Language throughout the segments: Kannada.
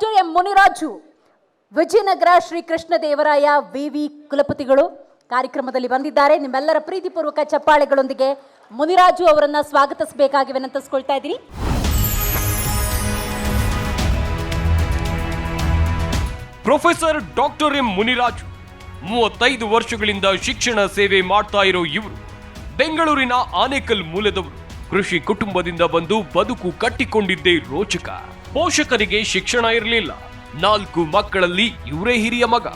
ಡಾಕ್ಟರ್ ಎಂ ಮುನಿರಾಜು, ವಿಜಯನಗರ ಶ್ರೀ ಕೃಷ್ಣದೇವರಾಯ ವಿವಿ ಕುಲಪತಿಗಳು ಕಾರ್ಯಕ್ರಮದಲ್ಲಿ ಬಂದಿದ್ದಾರೆ. ನಿಮ್ಮೆಲ್ಲರ ಪ್ರೀತಿಪೂರ್ವಕ ಚಪ್ಪಾಳೆಗಳೊಂದಿಗೆ ಮುನಿರಾಜು ಅವರನ್ನ ಸ್ವಾಗತಿಸಬೇಕಾಗಿ ವಿನಂತಿಸ್ಕೊಳ್ತಾ ಇದ್ದೀನಿ. ಪ್ರೊಫೆಸರ್ ಡಾಕ್ಟರ್ ಎಂ ಮುನಿರಾಜು, ಮೂವತ್ತೈದು ವರ್ಷಗಳಿಂದ ಶಿಕ್ಷಣ ಸೇವೆ ಮಾಡ್ತಾ ಇರೋ ಇವರು, ಬೆಂಗಳೂರಿನ ಆನೇಕಲ್ ಮೂಲದವರು. ಕೃಷಿ ಕುಟುಂಬದಿಂದ ಬಂದು ಬದುಕು ಕಟ್ಟಿಕೊಂಡಿದ್ದೇ ರೋಚಕ. ಪೋಷಕರಿಗೆ ಶಿಕ್ಷಣ ಇರಲಿಲ್ಲ. ನಾಲ್ಕು ಮಕ್ಕಳಲ್ಲಿ ಇವರೇ ಹಿರಿಯ ಮಗ.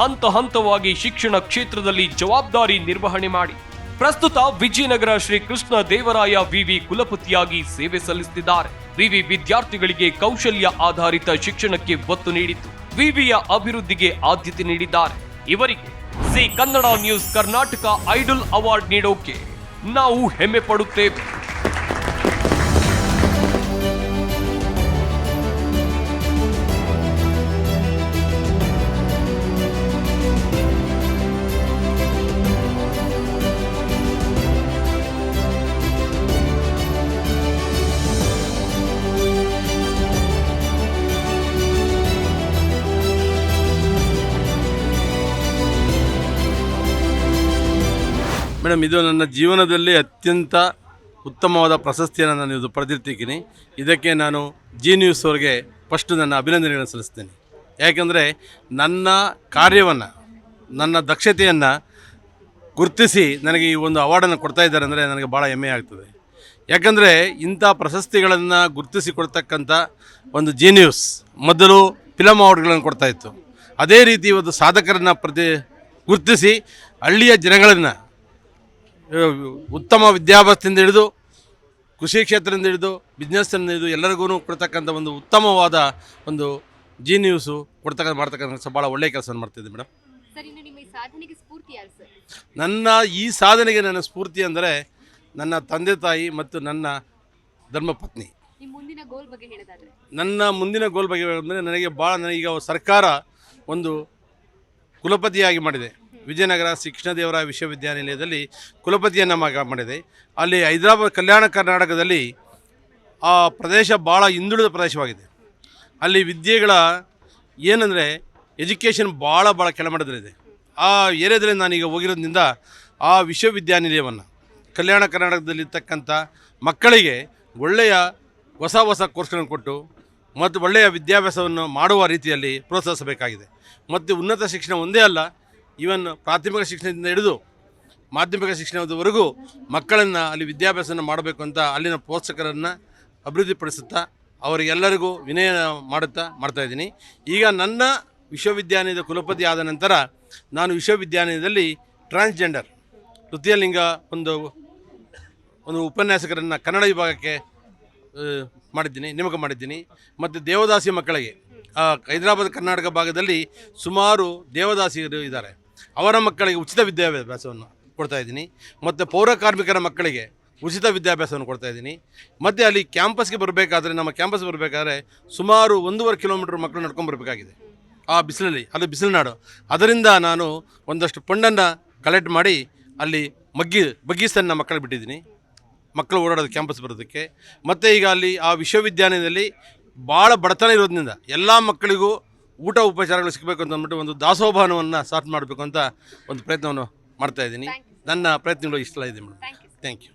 ಹಂತ ಹಂತವಾಗಿ ಶಿಕ್ಷಣ ಕ್ಷೇತ್ರದಲ್ಲಿ ಜವಾಬ್ದಾರಿ ನಿರ್ವಹಣೆ ಮಾಡಿ. ಪ್ರಸ್ತುತ ವಿಜಯನಗರ ಶ್ರೀ ಕೃಷ್ಣ ದೇವರಾಯ ವಿವಿ ಕುಲಪತಿಯಾಗಿ ಸೇವೆ ಸಲ್ಲಿಸುತ್ತಿದ್ದಾರೆ. ವಿವಿ ವಿದ್ಯಾರ್ಥಿಗಳಿಗೆ ಕೌಶಲ್ಯ ಆಧಾರಿತ ಶಿಕ್ಷಣಕ್ಕೆ ಒತ್ತು ನೀಡಿತು. ವಿವಿಯ ಅಭಿವೃದ್ಧಿಗೆ ಆದ್ಯತೆ ನೀಡಿದ್ದಾರೆ. ಇವರಿಗೆ C Kannada news Karnataka idol award ನೀಡೋಕೆ ನಾವು ಹೆಮ್ಮೆ ಪಡುತ್ತೇವೆ. ಮೇಡಮ್, ಇದು ನನ್ನ ಜೀವನದಲ್ಲಿ ಅತ್ಯಂತ ಉತ್ತಮವಾದ ಪ್ರಶಸ್ತಿಯನ್ನು ನಾನು ಇದು ಪಡೆದಿರ್ತೀನಿ ಇದಕ್ಕೆ ನಾನು ಜಿ ನ್ಯೂಸ್ ಅವ್ರಿಗೆ ಫಸ್ಟು ನನ್ನ ಅಭಿನಂದನೆಗಳನ್ನು ಸಲ್ಲಿಸ್ತೇನೆ. ಯಾಕೆಂದರೆ ನನ್ನ ಕಾರ್ಯವನ್ನು, ನನ್ನ ದಕ್ಷತೆಯನ್ನು ಗುರುತಿಸಿ ನನಗೆ ಈ ಒಂದು ಅವಾರ್ಡನ್ನು ಕೊಡ್ತಾ ಇದ್ದಾರೆ ಅಂದರೆ ನನಗೆ ಭಾಳ ಹೆಮ್ಮೆ ಆಗ್ತದೆ. ಯಾಕಂದರೆ ಇಂಥ ಪ್ರಶಸ್ತಿಗಳನ್ನು ಗುರುತಿಸಿ ಕೊಡ್ತಕ್ಕಂಥ ಒಂದು ಜಿ ನ್ಯೂಸ್ ಮೊದಲು ಫಿಲಮ್ ಅವಾರ್ಡ್ಗಳನ್ನು ಕೊಡ್ತಾ ಇತ್ತು. ಅದೇ ರೀತಿ ಒಂದು ಸಾಧಕರನ್ನು ಪ್ರತಿ ಗುರುತಿಸಿ ಹಳ್ಳಿಯ ಜನಗಳನ್ನು ಉತ್ತಮ ವಿದ್ಯಾಭ್ಯಾಸದಿಂದ ಹಿಡಿದು ಕೃಷಿ ಕ್ಷೇತ್ರದಿಂದ ಹಿಡಿದು ಬಿಸ್ನೆಸ್ಸಿಂದ ಹಿಡಿದು ಎಲ್ಲರಿಗೂ ಕೊಡ್ತಕ್ಕಂಥ ಒಂದು ಉತ್ತಮವಾದ ಒಂದು ಜಿ ನ್ಯೂಸು ಕೊಡ್ತಕ್ಕಂಥ ಮಾಡ್ತಕ್ಕಂಥ ಭಾಳ ಒಳ್ಳೆಯ ಕೆಲಸವನ್ನು ಮಾಡ್ತಿದ್ದೆ ಮೇಡಮ್ ನನ್ನ ಈ ಸಾಧನೆಗೆ ನನ್ನ ಸ್ಫೂರ್ತಿ ಅಂದರೆ ನನ್ನ ತಂದೆ ತಾಯಿ ಮತ್ತು ನನ್ನ ಧರ್ಮಪತ್ನಿ ನನ್ನ ಮುಂದಿನ ಗೋಲ್ ಬಗ್ಗೆ ಅಂದರೆ ನನಗೆ ಭಾಳ ನನಗೀಗ ಸರ್ಕಾರ ಒಂದು ಕುಲಪತಿಯಾಗಿ ಮಾಡಿದೆ. ವಿಜಯನಗರ ಶಿಕ್ಷಣದೇವರಾಯ ವಿಶ್ವವಿದ್ಯಾನಿಲಯದಲ್ಲಿ ಕುಲಪತಿಯನ್ನು ಮಗ ಮಾಡಿದೆ. ಅಲ್ಲಿ ಹೈದರಾಬಾದ್ ಕಲ್ಯಾಣ ಕರ್ನಾಟಕದಲ್ಲಿ ಆ ಪ್ರದೇಶ ಭಾಳ ಹಿಂದುಳಿದ ಪ್ರದೇಶವಾಗಿದೆ. ಅಲ್ಲಿ ವಿದ್ಯೆಗಳ ಏನಂದರೆ ಎಜುಕೇಷನ್ ಭಾಳ ಭಾಳ ಕೆಳಮಟ್ಟದಲ್ಲಿದೆ. ಆ ಏರಿಯಾದಲ್ಲಿ ನಾನೀಗ ಹೋಗಿರೋದ್ರಿಂದ ಆ ವಿಶ್ವವಿದ್ಯಾನಿಲಯವನ್ನು, ಕಲ್ಯಾಣ ಕರ್ನಾಟಕದಲ್ಲಿರ್ತಕ್ಕಂಥ ಮಕ್ಕಳಿಗೆ ಒಳ್ಳೆಯ ಹೊಸ ಹೊಸ ಕೋರ್ಸ್ಗಳನ್ನು ಕೊಟ್ಟು ಮತ್ತು ಒಳ್ಳೆಯ ವಿದ್ಯಾಭ್ಯಾಸವನ್ನು ಮಾಡುವ ರೀತಿಯಲ್ಲಿ ಪ್ರೋತ್ಸಾಹಿಸಬೇಕಾಗಿದೆ. ಮತ್ತು ಉನ್ನತ ಶಿಕ್ಷಣ ಒಂದೇ ಅಲ್ಲ ಈವನ್ ಪ್ರಾಥಮಿಕ ಶಿಕ್ಷಣದಿಂದ ಹಿಡಿದು ಮಾಧ್ಯಮಿಕ ಶಿಕ್ಷಣದವರೆಗೂ ಮಕ್ಕಳನ್ನು ಅಲ್ಲಿ ವಿದ್ಯಾಭ್ಯಾಸನ ಮಾಡಬೇಕು ಅಂತ ಅಲ್ಲಿನ ಪೋಷಕರನ್ನು ಅಭಿವೃದ್ಧಿಪಡಿಸುತ್ತಾ ಅವರಿಗೆಲ್ಲರಿಗೂ ವಿನಯ ಮಾಡುತ್ತಾ ಮಾಡ್ತಾಯಿದ್ದೀನಿ ಈಗ ನನ್ನ ವಿಶ್ವವಿದ್ಯಾಲಯದ ಕುಲಪತಿ ಆದ ನಂತರ ನಾನು ವಿಶ್ವವಿದ್ಯಾಲಯದಲ್ಲಿ ಟ್ರಾನ್ಸ್ಜೆಂಡರ್ ತೃತೀಯ ಲಿಂಗ ಒಂದು ಒಂದು ಉಪನ್ಯಾಸಕರನ್ನು ಕನ್ನಡ ವಿಭಾಗಕ್ಕೆ ಮಾಡಿದ್ದೀನಿ, ನೇಮಕ ಮಾಡಿದ್ದೀನಿ. ಮತ್ತು ದೇವದಾಸಿ ಮಕ್ಕಳಿಗೆ ಹೈದರಾಬಾದ್ ಕರ್ನಾಟಕ ಭಾಗದಲ್ಲಿ ಸುಮಾರು ದೇವದಾಸಿಯರು ಇದ್ದಾರೆ. ಅವರ ಮಕ್ಕಳಿಗೆ ಉಚಿತ ವಿದ್ಯಾಭ್ಯಾಸವನ್ನು ಕೊಡ್ತಾ ಇದ್ದೀನಿ. ಮತ್ತು ಪೌರ ಕಾರ್ಮಿಕರ ಮಕ್ಕಳಿಗೆ ಉಚಿತ ವಿದ್ಯಾಭ್ಯಾಸವನ್ನು ಕೊಡ್ತಾ ಇದ್ದೀನಿ. ಮತ್ತು ಅಲ್ಲಿ ಕ್ಯಾಂಪಸ್ಗೆ ಬರಬೇಕಾದ್ರೆ, ನಮ್ಮ ಕ್ಯಾಂಪಸ್ ಬರಬೇಕಾದ್ರೆ ಸುಮಾರು ಒಂದೂವರೆ ಕಿಲೋಮೀಟ್ರ್ ಮಕ್ಕಳು ನಡ್ಕೊಂಡು ಬರಬೇಕಾಗಿದೆ. ಆ ಬಿಸಿಲಲ್ಲಿ, ಅದು ಬಿಸಿಲುನಾಡು. ಅದರಿಂದ ನಾನು ಒಂದಷ್ಟು ಫಂಡನ್ನು ಕಲೆಕ್ಟ್ ಮಾಡಿ ಅಲ್ಲಿ ಮಗ್ಗಿ ಬಗ್ಗಿಸನ್ನು ಮಕ್ಕಳಿಗೆ ಬಿಟ್ಟಿದ್ದೀನಿ. ಮಕ್ಕಳು ಓಡಾಡೋದು, ಕ್ಯಾಂಪಸ್ ಬರೋದಕ್ಕೆ. ಮತ್ತು ಈಗ ಅಲ್ಲಿ ಆ ವಿಶ್ವವಿದ್ಯಾಲಯದಲ್ಲಿ ಭಾಳ ಬಡತನ ಇರೋದ್ರಿಂದ ಎಲ್ಲ ಮಕ್ಕಳಿಗೂ ಊಟ ಉಪಚಾರಗಳು ಸಿಗಬೇಕು ಅಂತ ಅಂದ್ಬಿಟ್ಟು ಒಂದು ದಾಸೋಭಾನವನ್ನು ಸ್ಟಾರ್ಟ್ ಮಾಡಬೇಕು ಅಂತ ಒಂದು ಪ್ರಯತ್ನವನ್ನು ಮಾಡ್ತಾ ಇದ್ದೀನಿ. ನನ್ನ ಪ್ರಯತ್ನಗಳು ಇಷ್ಟ ಇದೆ madam. Thank you thank you